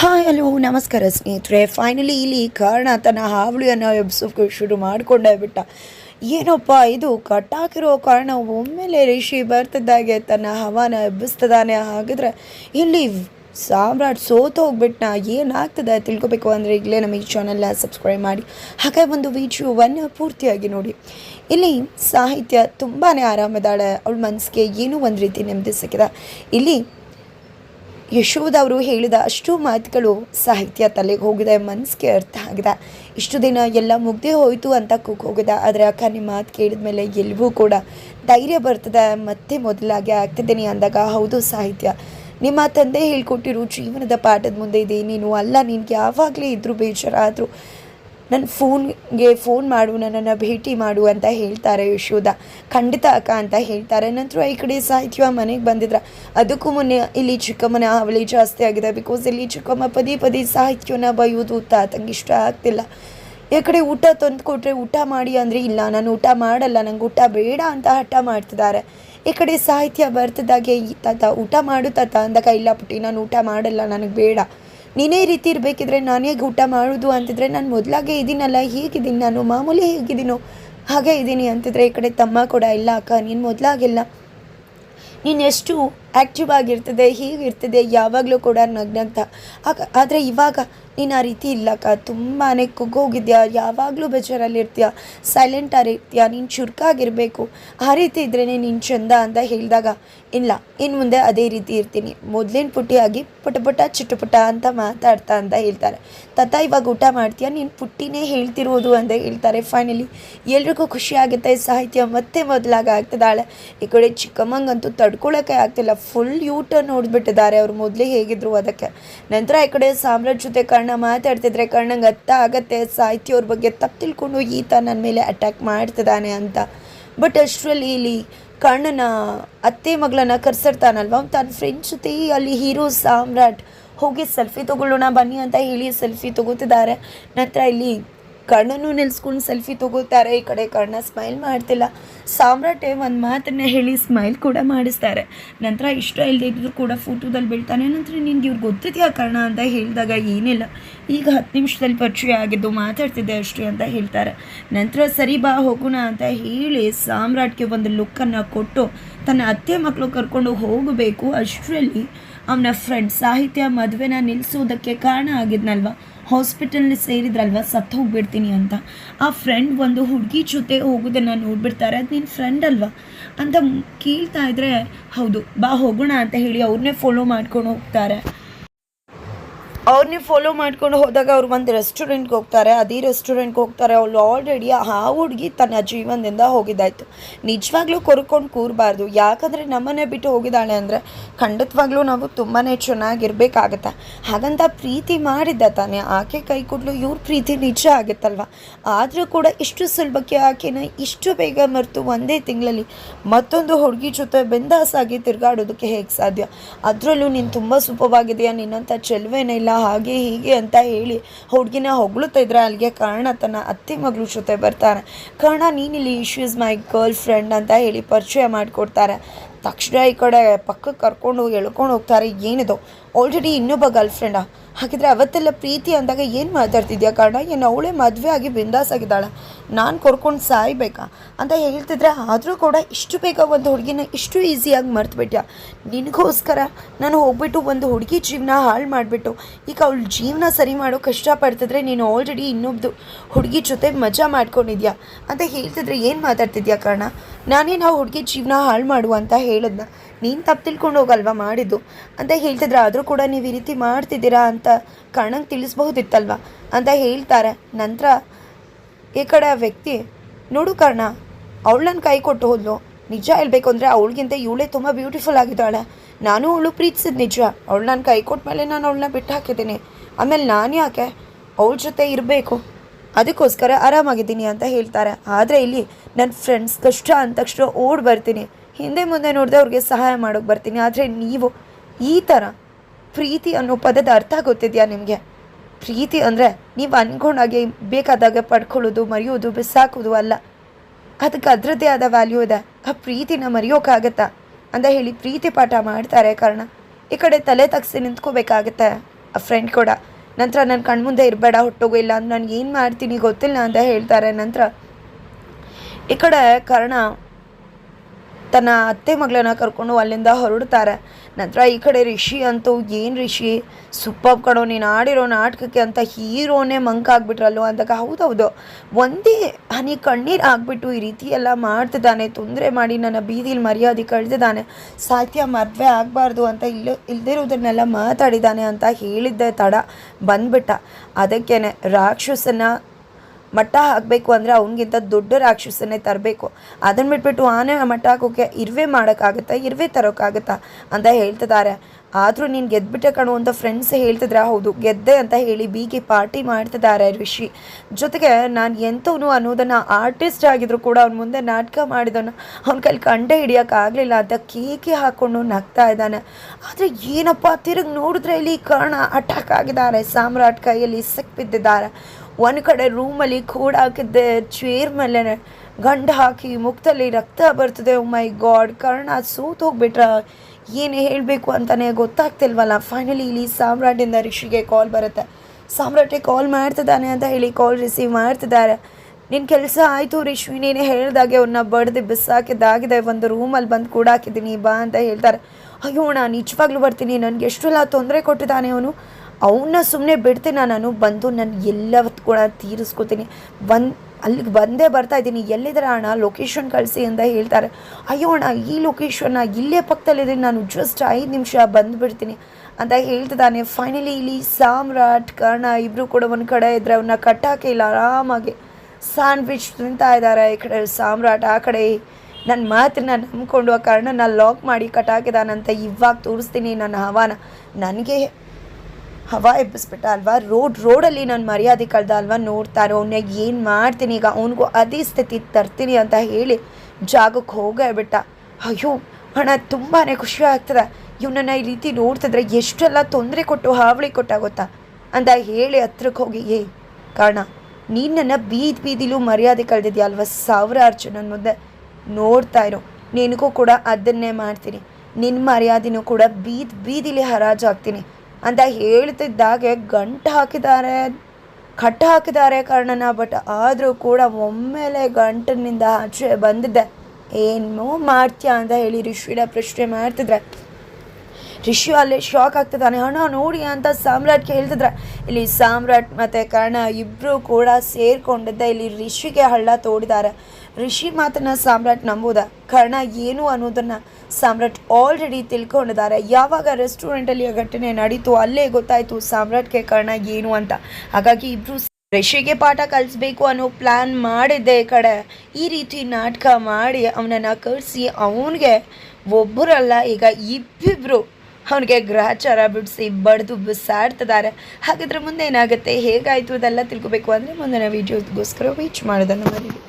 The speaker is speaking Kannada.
ಹಾಯ್, ಹಲೋ, ನಮಸ್ಕಾರ ಸ್ನೇಹಿತರೆ. ಫೈನಲಿ ಇಲ್ಲಿ ಕಾರಣ ತನ್ನ ಹಾವಳಿಯನ್ನು ಎಬ್ಸೋಕೆ ಶುರು ಮಾಡಿಕೊಂಡೇ ಬಿಟ್ಟ. ಏನಪ್ಪ ಇದು? ಕಟ್ಟಾಕಿರೋ ಕಾರಣ ಒಮ್ಮೆಲೆ ರಿಷಿ ಬರ್ತಿದ್ದಾಗೆ, ತನ್ನ ಹವಾನ ಎಬ್ಬಿಸ್ತದಾನೆ. ಹಾಗಿದ್ರೆ ಇಲ್ಲಿ ಸಾಮ್ರಾಟ್ ಸೋತು ಹೋಗ್ಬಿಟ್ನ. ಏನಾಗ್ತದೆ ತಿಳ್ಕೊಬೇಕು ಅಂದರೆ ಈಗಲೇ ನಮ್ಮ ಈ ಚಾನಲ್ನ ಸಬ್ಸ್ಕ್ರೈಬ್ ಮಾಡಿ. ಹಾಗೆ ಒಂದು ವಿಡಿಯೋವನ್ನು ಪೂರ್ತಿಯಾಗಿ ನೋಡಿ. ಇಲ್ಲಿ ಸಾಹಿತ್ಯ ತುಂಬಾ ಆರಾಮದಾಳೆ ಅವಳ ಮನಸ್ಸಿಗೆ ಏನೂ ಒಂದು ರೀತಿ ನೆಮ್ಮದಿ ಸಿಕ್ಕಿದೆ. ಇಲ್ಲಿ ಯಶೋಧ ಅವರು ಹೇಳಿದ ಅಷ್ಟು ಮಾತುಗಳು ಸಾಹಿತ್ಯ ತಲೆಗೆ ಹೋಗಿದೆ, ಮನಸ್ಸಿಗೆ ಅರ್ಥ ಆಗಿದೆ. ಇಷ್ಟು ದಿನ ಎಲ್ಲ ಮುಗ್ದೇ ಹೋಯಿತು ಅಂತ ಹೋಗಿದೆ ಆದರೆ ಅಕ್ಕ ನಿಮ್ಮ ಮಾತು ಕೇಳಿದ ಮೇಲೆ ಎಲ್ಲವೂ ಕೂಡ ಧೈರ್ಯ ಬರ್ತದೆ. ಮತ್ತೆ ಮೊದಲಾಗಿ ಆಗ್ತಿದ್ದೀನಿ ಅಂದಾಗ, ಹೌದು ಸಾಹಿತ್ಯ. ನಿಮ್ಮ ತಂದೆ ಹೇಳ್ಕೊಟ್ಟಿರೋ ಜೀವನದ ಪಾಠದ ಮುಂದೆ ಇದೆ. ನೀನು ಅಲ್ಲ, ನಿನ್ಗೆ ಯಾವಾಗಲೇ ಇದ್ದರೂ ಬೇಜಾರಾದರೂ ನನ್ನ ಫೋನ್ಗೆ ಫೋನ್ ಮಾಡು, ನನ್ನನ್ನು ಭೇಟಿ ಮಾಡು ಅಂತ ಹೇಳ್ತಾರೆ ಯಶೋಧ. ಖಂಡಿತ ಅಕ್ಕ ಅಂತ ಹೇಳ್ತಾರೆ. ನಂತರ ಈ ಕಡೆ ಸಾಹಿತ್ಯ ಮನೆಗೆ ಬಂದಿದ್ರ. ಅದಕ್ಕೂ ಮೊನ್ನೆ ಇಲ್ಲಿ ಚಿಕ್ಕಮ್ಮನ ಅವಳಿ ಜಾಸ್ತಿ ಆಗಿದೆ. ಬಿಕಾಸ್ ಇಲ್ಲಿ ಚಿಕ್ಕಮ್ಮ ಪದೇ ಪದೇ ಸಾಹಿತ್ಯನ ಬೈಯೋದು ತಂಗೆ ಇಷ್ಟ ಆಗ್ತಿಲ್ಲ. ಈ ಕಡೆ ಊಟ ತಂದು ಕೊಟ್ಟರೆ ಊಟ ಮಾಡಿ ಅಂದರೆ ಇಲ್ಲ, ನಾನು ಊಟ ಮಾಡಲ್ಲ, ನಂಗೆ ಊಟ ಬೇಡ ಅಂತ ಹಠ ಮಾಡ್ತಿದ್ದಾರೆ. ಈ ಕಡೆ ಸಾಹಿತ್ಯ ಬರ್ತಿದ್ದಾಗೆ ಈ ತಾತ, ಊಟ ಮಾಡು ತಾತ ಅಂದಾಗ ಇಲ್ಲ ಪುಟ್ಟಿ ನಾನು ಊಟ ಮಾಡಲ್ಲ, ನನಗೆ ಬೇಡ. ನೀನೇ ರೀತಿ ಇರಬೇಕಿದ್ರೆ ನಾನು ಊಟ ಮಾಡೋದು ಅಂತಿದ್ರೆ ನಾನು ಮೊದಲಾಗೆ ಇದ್ದೀನಲ್ಲ ಹೇಗಿದ್ದೀನಿ ನಾನು, ಮಾಮೂಲಿ ಹೇಗಿದ್ದೀನೋ, ಹಾಗೆ ಇದ್ದೀನಿ ಅಂತಿದ್ರೆ ಈ ಕಡೆ ತಮ್ಮ ಕೂಡ ಇಲ್ಲ ಅಕ್ಕ, ನೀನು ಮೊದಲಾಗಿಲ್ಲ. ನೀನು ಎಷ್ಟು ಆ್ಯಕ್ಟಿವ್ ಆಗಿರ್ತದೆ, ಹೀಗಿರ್ತದೆ, ಯಾವಾಗಲೂ ಕೂಡ ನಗ್ನಗ್ತಾ ಆಗ, ಆದರೆ ಇವಾಗ ನೀನು ಆ ರೀತಿ ಇಲ್ಲಕ್ಕ ತುಂಬಾ ಕುಗ್ಗೋಗಿದ್ಯಾ? ಯಾವಾಗಲೂ ಬೇಜಾರಲ್ಲಿರ್ತೀಯ? ಸೈಲೆಂಟ್ ಆಗಿರ್ತೀಯ ನೀನು ಚುರುಕಾಗಿರಬೇಕು ಆ ರೀತಿ ಇದ್ರೇ ನೀನು ಚಂದ ಅಂತ ಹೇಳಿದಾಗ ಇಲ್ಲ ಇನ್ನು ಮುಂದೆ ಅದೇ ರೀತಿ ಇರ್ತೀನಿ. ಮೊದಲಿನ ಪುಟ್ಟಿಯಾಗಿ ಪುಟ ಪುಟ ಚುಟ್ಟು ಪುಟ ಅಂತ ಮಾತಾಡ್ತಾ ಅಂತ ಹೇಳ್ತಾರೆ. ತತ್ತ ಇವಾಗ ಊಟ ಮಾಡ್ತೀಯ? ನೀನು ಪುಟ್ಟಿನೇ ಹೇಳ್ತಿರೋದು ಅಂತ ಹೇಳ್ತಾರೆ ಫೈನಲಿ ಎಲ್ರಿಗೂ ಖುಷಿಯಾಗುತ್ತೆ ಸಾಹಿತ್ಯ ಮತ್ತೆ ಮೊದಲಾಗ ಆಗ್ತದಾಳೆ ಈ ಕಡೆ ಚಿಕ್ಕಮ್ಮಂಗಂತೂ ತಡ್ಕೊಳಕ್ಕೆ ಆಗ್ತಿಲ್ಲ. ಫುಲ್ ಯೂಟ ನೋಡಿಬಿಟ್ಟಿದ್ದಾರೆ ಅವ್ರು ಮೊದಲೇ ಹೇಗಿದ್ರು ಅದಕ್ಕೆ. ನಂತರ ಈ ಕಡೆ ಸಾಮ್ರಾಟ್ ಜೊತೆ ಕರ್ಣ ಮಾತಾಡ್ತಿದ್ರೆ ಕರ್ಣಂಗೆ ಅರ್ಥ ಆಗತ್ತೆ ಸಾಹಿತ್ಯ ಅವ್ರ ಬಗ್ಗೆ ತಪ್ಪು ತಿಳ್ಕೊಂಡು ಈತ ನನ್ನ ಮೇಲೆ ಅಟ್ಯಾಕ್ ಮಾಡ್ತಿದ್ದಾನೆ ಅಂತ. ಬಟ್ ಅಷ್ಟರಲ್ಲಿ ಇಲ್ಲಿ ಕರ್ಣನ ಅತ್ತೆ ಮಗಳನ್ನ ಕರ್ಸಿರ್ತಾನಲ್ವ? ಅವ್ನು ತನ್ನ ಫ್ರೆಂಡ್ಸ್ ಜೊತೆ ಅಲ್ಲಿ ಹೀರೋ ಸಾಮ್ರಾಟ್ ಹೋಗಿ ಸೆಲ್ಫಿ ತೊಗೊಳ್ಳೋಣ ಬನ್ನಿ ಅಂತ ಹೇಳಿ ಸೆಲ್ಫಿ ತೊಗೋತಿದ್ದಾರೆ. ನಂತರ ಇಲ್ಲಿ ಕರ್ಣನು ನಿಲ್ಸ್ಕೊಂಡು ಸೆಲ್ಫಿ ತಗೋತಾರೆ. ಈ ಕಡೆ ಕರ್ಣ ಸ್ಮೈಲ್ ಮಾಡ್ತಿಲ್ಲ. ಸಾಮ್ರಾಟೆ ಒಂದು ಮಾತನ್ನ ಹೇಳಿ ಸ್ಮೈಲ್ ಕೂಡ ಮಾಡಿಸ್ತಾರೆ. ನಂತರ ಇಷ್ಟ ಇಲ್ಲದೆ ಇದ್ದರೂ ಕೂಡ ಫೋಟೋದಲ್ಲಿ ಬೀಳ್ತಾನೆ. ನಂತರ ನಿನ್ಗೆ ಇವ್ರು ಗೊತ್ತಿದೆಯಾ ಕರ್ಣ ಅಂತ ಹೇಳಿದಾಗ ಏನಿಲ್ಲ. ಈಗ ಹತ್ತು ನಿಮಿಷದಲ್ಲಿ ಪರಿಚಯ ಆಗಿದ್ದು ಮಾತಾಡ್ತಿದ್ದೆ ಅಷ್ಟೇ ಅಂತ ಹೇಳ್ತಾರೆ. ನಂತರ ಸರಿ ಬಾ ಹೋಗೋಣ ಅಂತ ಹೇಳಿ ಸಾಮ್ರಾಟ್ಗೆ ಒಂದು ಲುಕ್ಕನ್ನು ಕೊಟ್ಟು ತನ್ನ ಅತ್ತೆ ಮಕ್ಕಳು ಕರ್ಕೊಂಡು ಹೋಗಬೇಕು. ಅಷ್ಟರಲ್ಲಿ ಅವನ ಫ್ರೆಂಡ್ ಸಾಹಿತ್ಯ ಮದುವೆನ ನಿಲ್ಲಿಸೋದಕ್ಕೆ ಕಾರಣ ಆಗಿದ್ನಲ್ವ? ಹಾಸ್ಪಿಟಲ್ನ ಸೇರಿದ್ರಲ್ವ? ಸತ್ತು ಹೋಗ್ಬಿಡ್ತೀನಿ ಅಂತ. ಆ ಫ್ರೆಂಡ್ ಒಂದು ಹುಡುಗಿ ಜೊತೆ ಹೋಗೋದನ್ನು ನೋಡ್ಬಿಡ್ತಾರೆ. ಅದು ನಿನ್ನ ಫ್ರೆಂಡ್ ಅಲ್ವಾ? ಅಂತ ಕೇಳ್ತಾ ಇದ್ರೆ, ಹೌದು, ಬಾ ಹೋಗೋಣ ಅಂತ ಹೇಳಿ ಅವ್ರನ್ನೇ ಫಾಲೋ ಮಾಡ್ಕೊಂಡು ಹೋಗ್ತಾರೆ. ಅವ್ರನ್ನೇ ಫಾಲೋ ಮಾಡ್ಕೊಂಡು ಹೋದಾಗ ಅವ್ರು ಒಂದು ರೆಸ್ಟೋರೆಂಟ್ಗೆ ಹೋಗ್ತಾರೆ, ಅದೇ ರೆಸ್ಟೋರೆಂಟ್ಗೆ ಹೋಗ್ತಾರೆ, ಅವ್ಳು ಆಲ್ರೆಡಿ ಆ ಹುಡುಗಿ ತನ್ನ ಜೀವನದಿಂದ ಹೋಗಿದ್ದಾಯ್ತು. ನಿಜವಾಗ್ಲೂ ಕೊರ್ಕೊಂಡು ಕೂರಬಾರ್ದು. ಯಾಕಂದರೆ ನಮ್ಮನೆ ಬಿಟ್ಟು ಹೋಗಿದ್ದಾಳೆ ಅಂದರೆ ಖಂಡಿತವಾಗ್ಲೂ ನಾವು ತುಂಬಾ ಚೆನ್ನಾಗಿರ್ಬೇಕಾಗತ್ತೆ. ಹಾಗಂತ ಪ್ರೀತಿ ಮಾಡಿದ್ದ ತಾನೆ. ಆಕೆ ಕೈ ಕೊಡ್ಲು ಇವ್ರ ಪ್ರೀತಿ ನಿಜ ಆಗುತ್ತಲ್ವ? ಆದರೂ ಕೂಡ ಇಷ್ಟು ಸುಲಭಕ್ಕೆ ಆಕೆನ ಇಷ್ಟು ಬೇಗ ಮರೆತು ಒಂದೇ ತಿಂಗಳಲ್ಲಿ ಮತ್ತೊಂದು ಹುಡುಗಿ ಜೊತೆ ಬೆಂದಾಸಾಗಿ ತಿರುಗಾಡೋದಕ್ಕೆ ಹೇಗೆ ಸಾಧ್ಯ? ಅದರಲ್ಲೂ ನೀನು ತುಂಬ ಸುಪವಾಗಿದೆಯಾ ನಿನ್ನಂಥ ಚೆಲುವೇನೇ ಇಲ್ಲ. ಹಾಗೆ ಹೀಗೆ ಅಂತ ಹೇಳಿ ಹುಡುಗಿನ ಹೊಗಳುತ್ತಾ ಇದ್ರೆ ಅಲ್ಲಿಗೆ ಕರ್ಣ ತನ್ನ ಅತ್ತೆ ಮಗಳು ಜೊತೆ ಬರ್ತಾರೆ ಕರ್ಣ, ನೀನಿಲ್ಲಿ ಇಶ್ಯೂಸ್ ಮೈ ಗರ್ಲ್ ಫ್ರೆಂಡ್ ಅಂತ ಹೇಳಿ ಪರಿಚಯ ಮಾಡಿಕೊಡ್ತಾರೆ. ತಕ್ಷಣ ಈ ಕಡೆ ಪಕ್ಕಕ್ಕೆ ಕರ್ಕೊಂಡು ಹೋಗಿ ಎಳ್ಕೊಂಡು ಹೋಗ್ತಾರೆ. ಏನಿದು? ಆಲ್ರೆಡಿ ಇನ್ನೊಬ್ಬ ಗರ್ಲ್ ಫ್ರೆಂಡಾ ಹಾಗಿದ್ರೆ ಅವತ್ತೆಲ್ಲ ಪ್ರೀತಿ ಅಂದಾಗ ಏನು ಮಾತಾಡ್ತಿದ್ಯಾ ಕಾರಣ? ಏನು ಅವಳೇ ಮದುವೆ ಆಗಿ ಬಿಂದಾಸ್ ಆಗಿದ್ದಾಳೆ? ನಾನು ಕೊರ್ಕೊಂಡು ಸಾಯ್ಬೇಕಾ? ಅಂತ ಹೇಳ್ತಿದ್ರೆ ಆದರೂ ಕೂಡ ಇಷ್ಟು ಬೇಗ ಒಂದು ಹುಡುಗಿನ ಇಷ್ಟು ಈಸಿಯಾಗಿ ಮರ್ತುಬಿಟ್ಯಾ? ನಿನಗೋಸ್ಕರ ನಾನು ಹೋಗ್ಬಿಟ್ಟು ಒಂದು ಹುಡುಗಿ ಜೀವನ ಹಾಳು ಮಾಡಿಬಿಟ್ಟು, ಈಗ ಅವಳು ಜೀವನ ಸರಿ ಮಾಡೋ ಕಷ್ಟಪಡ್ತಿದ್ರೆ ನೀನು ಆಲ್ರೆಡಿ ಇನ್ನೊಬ್ದು ಹುಡುಗಿ ಜೊತೆ ಮಜಾ ಮಾಡ್ಕೊಂಡಿದ್ಯಾ? ಅಂತ ಹೇಳ್ತಿದ್ರೆ ಏನು ಮಾತಾಡ್ತಿದ್ಯಾ ಕಾರಣ? ನಾನೇ ನಾವು ಹುಡುಗಿ ಜೀವನ ಹಾಳು ಮಾಡು ಅಂತ ಹೇಳಿದ್ನ. ನೀನು ತಪ್ಪು ತಿಳ್ಕೊಂಡು ಹೋಗಲ್ವಾ ಮಾಡಿದ್ದು? ಅಂತ ಹೇಳ್ತಿದ್ರೆ, ಆದರೂ ಕೂಡ ನೀವು ಈ ರೀತಿ ಮಾಡ್ತಿದ್ದೀರಾ ಅಂತ ಕಣಂಗೆ ತಿಳಿಸ್ಬಹುದಿತ್ತಲ್ವ? ಅಂತ ಹೇಳ್ತಾರೆ. ನಂತರ ಈ ಕಡೆ ಆ ವ್ಯಕ್ತಿ, ನೋಡು ಕರ್ಣ ಅವಳನ್ನ ಕೈ ಕೊಟ್ಟು ಹೋದ್ಲು. ನಿಜ ಹೇಳಬೇಕು ಅಂದರೆ ಅವಳಿಗಿಂತ ಇವಳೇ ತುಂಬ ಬ್ಯೂಟಿಫುಲ್ ಆಗಿದ್ದಾಳೆ. ನಾನು ಅವಳು ಪ್ರೀತಿಸಿದ ನಿಜ. ಅವಳು ನನ್ನ ಕೈ ಕೊಟ್ಟ ಮೇಲೆ ನಾನು ಅವಳನ್ನ ಬಿಟ್ಟು ಹಾಕಿದ್ದೀನಿ. ಆಮೇಲೆ ನಾನು ಯಾಕೆ ಅವಳ ಜೊತೆ ಇರಬೇಕು? ಅದಕ್ಕೋಸ್ಕರ ಆರಾಮಾಗಿದ್ದೀನಿ ಅಂತ ಹೇಳ್ತಾರೆ. ಆದರೆ ಇಲ್ಲಿ ನನ್ನ ಫ್ರೆಂಡ್ಸ್ ಕಷ್ಟ ಅಂದ ತಕ್ಷಣ ಓಡ್ ಬರ್ತೀನಿ. ಹಿಂದೆ ಮುಂದೆ ನೋಡಿದೆ ಅವ್ರಿಗೆ ಸಹಾಯ ಮಾಡೋಕ್ಕೆ ಬರ್ತೀನಿ. ಆದರೆ ನೀವು ಈ ಥರ ಪ್ರೀತಿ ಅನ್ನೋ ಪದದ ಅರ್ಥ ಗೊತ್ತಿದೆಯಾ ನಿಮಗೆ? ಪ್ರೀತಿ ಅಂದರೆ ನೀವು ಅನ್ಕೊಂಡಾಗೆ ಬೇಕಾದಾಗ ಪಡ್ಕೊಳ್ಳೋದು, ಮರೆಯೋದು, ಬಿಸಾಕೋದು ಅಲ್ಲ. ಅದಕ್ಕೆ ಅದರದ್ದೇ ಆದ ವ್ಯಾಲ್ಯೂ ಇದೆ. ಆ ಪ್ರೀತಿನ ಮರೆಯೋಕ್ಕಾಗತ್ತಾ ಅಂತ ಹೇಳಿ ಪ್ರೀತಿ ಪಾಠ ಮಾಡ್ತಾರೆ ಕಾರಣ. ಈ ಕಡೆ ತಲೆ ತಗ್ಸಿ ನಿಂತ್ಕೋಬೇಕಾಗತ್ತೆ ಆ ಫ್ರೆಂಡ್ ಕೂಡ. ನಂತರ ನನ್ನ ಕಣ್ಮುಂದೆ ಇರಬೇಡ ಹುಟ್ಟೋಗಿಲ್ಲ ನಾನು ಏನು ಮಾಡ್ತೀನಿ ಗೊತ್ತಿಲ್ಲ ಅಂತ ಹೇಳ್ತಾರೆ ನಂತರ. ಈ ಕಡೆ ಕರ್ಣ ತನ್ನ ಅತ್ತೆ ಮಗಳನ್ನ ಕರ್ಕೊಂಡು ಅಲ್ಲಿಂದ ಹೊರಡ್ತಾರೆ. ನಂತರ ಈ ಕಡೆ ರಿಷಿ ಅಂತೂ, ಏನು ರಿಷಿ? ಸೂಪರ್ ಕಣೋ, ನೀನು ಆಡಿರೋ ನಾಟಕಕ್ಕೆ ಅಂತ ಹೀರೋನೇ ಮಂಕ್ ಆಗ್ಬಿಟ್ರಲ್ವ? ಅಂದಾಗ ಹೌದೌದು. ಒಂದೇ ಹನಿ ಕಣ್ಣೀರು ಆಗ್ಬಿಟ್ಟು ಈ ರೀತಿ ಎಲ್ಲ ಮಾಡ್ತಿದ್ದಾನೆ, ತೊಂದರೆ ಮಾಡಿ ನನ್ನ ಬೀದಿಲಿ ಮರ್ಯಾದೆ ಕಳೆದಿದ್ದಾನೆ ಸಾಹಿತ್ಯ ಮದುವೆ ಆಗಬಾರ್ದು ಅಂತ ಇಲ್ಲ ಇಲ್ದಿರೋದನ್ನೆಲ್ಲ ಮಾತಾಡಿದ್ದಾನೆ ಅಂತ ಹೇಳಿದ್ದೆ ತಡ, ಬಂದ್ಬಿಟ್ಟ. ಅದಕ್ಕೇನೆ ರಾಕ್ಷಸನ ಮಟ್ಟ ಹಾಕಬೇಕು ಅಂದರೆ ಅವನಿಗಿಂತ ದೊಡ್ಡ ರಾಕ್ಷಸನ್ನೇ ತರಬೇಕು. ಅದನ್ನು ಬಿಟ್ಬಿಟ್ಟು ಆನೆ ಮಟ್ಟ ಹಾಕೋಕೆ ಇರುವೆ ಮಾಡೋಕ್ಕಾಗುತ್ತಾ? ಇರುವೆ ತರೋಕ್ಕಾಗತ್ತಾ? ಅಂತ ಹೇಳ್ತಿದ್ದಾರೆ. ಆದರೂ ನೀನು ಗೆದ್ಬಿಟ್ಟೆ ಕಣು ಅಂತ ಫ್ರೆಂಡ್ಸ್ ಹೇಳ್ತಿದ್ರೆ? ಹೌದು, ಗೆದ್ದೆ ಅಂತ ಹೇಳಿ ಬೀಗಿ ಪಾರ್ಟಿ ಮಾಡ್ತಿದ್ದಾರೆ ರಿಷಿ. ಜೊತೆಗೆ ನಾನು ಎಂಥವನು ಅನ್ನೋದನ್ನು ಆರ್ಟಿಸ್ಟ್ ಆಗಿದ್ರು ಕೂಡ ಅವ್ನ ಮುಂದೆ ನಾಟಕ ಮಾಡಿದವನು ಅವ್ನ ಕೈಲಿ ಕಂಡೆ ಹಿಡಿಯೋಕ್ಕಾಗಲಿಲ್ಲ ಅಂತ ಕೇಕೆ ಹಾಕ್ಕೊಂಡು ನಗ್ತಾ ಇದ್ದಾನೆ. ಆದರೆ ಏನಪ್ಪ, ತಿರುಗಿ ನೋಡಿದ್ರೆ ಇಲ್ಲಿ ಕರ್ಣ ಅಟ್ಯಾಕ್ ಆಗಿದ್ದಾರೆ. ಸಾಮ್ರಾಟ್ ಕೈಯಲ್ಲಿ ಸಿಕ್ಬಿದ್ದಿದ್ದಾರೆ. ಒಂದು ಕಡೆ ರೂಮಲ್ಲಿ ಕೂಡ ಹಾಕಿದ್ದೆ ಚೇರ್ ಮೇಲೆ ಗಂಡು ಹಾಕಿ, ಮುಖದಲ್ಲಿ ರಕ್ತ ಬರ್ತದೆ. ಮೈ ಗಾಡ್ ಕರ್ಣ ಸೋತು ಹೋಗ್ಬಿಟ್ರ. ಏನು ಹೇಳಬೇಕು ಅಂತಲೇ ಗೊತ್ತಾಗ್ತಿಲ್ವಲ್ಲ. ಫೈನಲಿ ಇಲ್ಲಿ ಸಾಮ್ರಾಟಿಂದ ರಿಷಿಗೆ ಕಾಲ್ ಬರುತ್ತೆ. ಸಾಮ್ರಾಟಿಗೆ ಕಾಲ್ ಮಾಡ್ತಿದ್ದಾನೆ ಅಂತ ಹೇಳಿ ಕಾಲ್ ರಿಸೀವ್ ಮಾಡ್ತಿದ್ದಾರೆ. ನಿನ್ನ ಕೆಲಸ ಆಯಿತು ರಿಶ್ವಿ ನೀನೇ ಹೇಳಿದಾಗೆ ಅವನ್ನ ಬಡ್ದು ಬಿಸಾಕಿದ್ದಾಗಿದೆ. ಒಂದು ರೂಮಲ್ಲಿ ಬಂದು ಕೂಡ ಹಾಕಿದ್ದೀನಿ, ಬಾ ಅಂತ ಹೇಳ್ತಾರೆ. ಅಯ್ಯೋ ನಾ ನಿಜವಾಗ್ಲೂ ಬರ್ತೀನಿ. ನನಗೆ ಎಷ್ಟೆಲ್ಲ ತೊಂದರೆ ಕೊಟ್ಟಿದ್ದಾನೆ ಅವನು. ಅವನ್ನ ಸುಮ್ಮನೆ ಬಿಡ್ತೀನಿ ನಾನು ಬಂದು ನಾನು ಎಲ್ಲವತ್ತು ಕೂಡ ತೀರಿಸ್ಕೊತೀನಿ. ಬಂದು, ಅಲ್ಲಿಗೆ ಬಂದೇ ಬರ್ತಾ ಇದ್ದೀನಿ. ಎಲ್ಲಿದ್ದಾರೆ ಅಣ್ಣ? ಲೊಕೇಶನ್ ಕಳಿಸಿ ಅಂತ ಹೇಳ್ತಾರೆ. ಅಯ್ಯೋ ಅಣ್ಣ, ಈ ಲೊಕೇಶನ್ನ ಇಲ್ಲೇ ಪಕ್ಕದಲ್ಲಿದ್ದೀನಿ ನಾನು. ಜಸ್ಟ್ ಐದು ನಿಮಿಷ ಬಂದುಬಿಡ್ತೀನಿ ಅಂತ ಹೇಳ್ತಿದ್ದಾನೆ. ಫೈನಲಿ ಇಲ್ಲಿ ಸಾಮ್ರಾಟ್, ಕರ್ಣ ಇಬ್ಬರು ಕೂಡ ಒಂದು ಕಡೆ ಇದ್ರೆ ಅವನ್ನ ಕಟ್ಟಾಕಿಲ್ಲ ಆರಾಮಾಗಿ ಸ್ಯಾಂಡ್ವಿಚ್ ತಿಂತಾ ಇದ್ದಾರೆ. ಈ ಕಡೆ ಸಾಮ್ರಾಟ್, ಆ ಕಡೆ ನನ್ನ ಮಾತನ್ನ ನಂಬ್ಕೊಂಡು ಆ ಕರ್ಣನ ಲಾಕ್ ಮಾಡಿ ಕಟ್ಟಾಕಿದಾನಂತ ಇವಾಗ ತೋರಿಸ್ತೀನಿ ನನ್ನ ಹವಾನ. ನನಗೆ ಹವಾ ಎಬ್ಬಿಸ್ಬಿಟ್ಟ ಅಲ್ವಾ? ರೋಡ್, ರೋಡಲ್ಲಿ ನಾನು ಮರ್ಯಾದೆ ಕಳ್ದ ಅಲ್ವಾ ನೋಡ್ತಾರೆ ಅವ್ನಿಗೆ ಏನು ಮಾಡ್ತೀನಿ ಈಗ? ಅವನಿಗೂ ಅದೇ ಸ್ಥಿತಿ ತರ್ತೀನಿ ಅಂತ ಹೇಳಿ ಜಾಗಕ್ಕೆ ಹೋಗೇ ಬಿಟ್ಟ. ಅಯ್ಯೋ, ಹಣ ತುಂಬಾ ಖುಷಿ ಆಗ್ತದೆ. ಇವನನ್ನು ಈ ರೀತಿ ನೋಡ್ತಿದ್ರೆ ಎಷ್ಟೆಲ್ಲ ತೊಂದರೆ ಕೊಟ್ಟು ಹಾವಳಿ ಕೊಟ್ಟ ಗೊತ್ತಾ? ಅಂತ ಹೇಳಿ ಹತ್ರಕ್ಕೆ ಹೋಗಿ, ಏ, ಕಾರಣ, ನೀನು ನನ್ನ ಬೀದಿ ಬೀದಿಲೂ ಮರ್ಯಾದೆ ಕಳೆದಿದ್ಯಾ ಅಲ್ವಾ? ಸಾವಿರಾರು ಜನ ಮುಂದೆ ನೋಡ್ತಾ ಇರೋ. ನಿನಗೂ ಕೂಡ ಅದನ್ನೇ ಮಾಡ್ತೀನಿ. ನಿನ್ನ ಮರ್ಯಾದೆನೂ ಕೂಡ ಬೀದಿ ಬೀದಿಲಿ ಹರಾಜು ಹಾಕ್ತೀನಿ ಅಂತ ಹೇಳ್ತಿದ್ದಾಗೆ ಗಂಟು ಹಾಕಿದ್ದಾರೆ, ಕಟ್ಟು ಹಾಕಿದ್ದಾರೆ ಕರ್ಣನ ಬಟ್ ಆದರೂ ಕೂಡ ಒಮ್ಮೆಲೆ ಗಂಟಿನಿಂದ ಆಚೆ ಬಂದಿದ್ದೆ ಏನೋ ಮಾಡ್ತೀಯ ಅಂತ ಹೇಳಿ ಋಷಿನ ಪ್ರಶ್ನೆ ಮಾಡ್ತಿದ್ರೆ. ರಿಷಿ ಅಲ್ಲೇ ಶಾಕ್ ಆಗ್ತಿದ್ದಾನೆ. ಹಣ ನೋಡಿ ಅಂತ ಸಾಮ್ರಾಟ್ ಹೇಳ್ತಿದ್ರೆ, ಇಲ್ಲಿ ಸಾಮ್ರಾಟ್ ಮತ್ತು ಕರ್ಣ ಇಬ್ಬರು ಕೂಡ ಸೇರಿಕೊಂಡಿದ್ದ. ಇಲ್ಲಿ ರಿಷಿಗೆ ಹಳ್ಳ ತೋಡಿದ್ದಾರೆ. ರಿಷಿ ಮಾತನ್ನ ಸಾಮ್ರಾಟ್ ನಂಬುದ? ಕರ್ಣ ಏನು ಅನ್ನೋದನ್ನು ಸಾಮ್ರಾಟ್ ಆಲ್ರೆಡಿ ತಿಳ್ಕೊಂಡಿದ್ದಾರೆ. ಯಾವಾಗ ರೆಸ್ಟೋರೆಂಟಲ್ಲಿ ಆ ಘಟನೆ ನಡೀತು, ಅಲ್ಲೇ ಗೊತ್ತಾಯಿತು ಸಾಮ್ರಾಟ್ಗೆ ಕರ್ಣ ಏನು ಅಂತ. ಹಾಗಾಗಿ ಇಬ್ಬರು ರಿಷಿಗೆ ಪಾಠ ಕಲಿಸ್ಬೇಕು ಅನ್ನೋ ಪ್ಲ್ಯಾನ್ ಮಾಡಿದ್ದೆ ಕಡೆ. ಈ ರೀತಿ ನಾಟಕ ಮಾಡಿ ಅವನನ್ನು ಕಳಿಸಿ ಅವನಿಗೆ ಒಬ್ಬರಲ್ಲ ಈಗ ಇಬ್ಬಿಬ್ರು ಅವನಿಗೆ ಗ್ರಹಚಾರ ಬಿಡಿಸಿ ಬಡ್ದು ಬಿಸಾಡ್ತಿದ್ದಾರೆ. ಹಾಗಾದ್ರೆ ಮುಂದೆ ಏನಾಗುತ್ತೆ ಹೇಗಾಯಿತು? ಅದೆಲ್ಲ ತಿಳ್ಕೊಬೇಕು. ಅಂದರೆ ಮುಂದಿನ ವೀಡಿಯೋಸ್ಗೋಸ್ಕರ ವೀಚ್ ಮಾಡೋದನ್ನು ಮರೀರಿ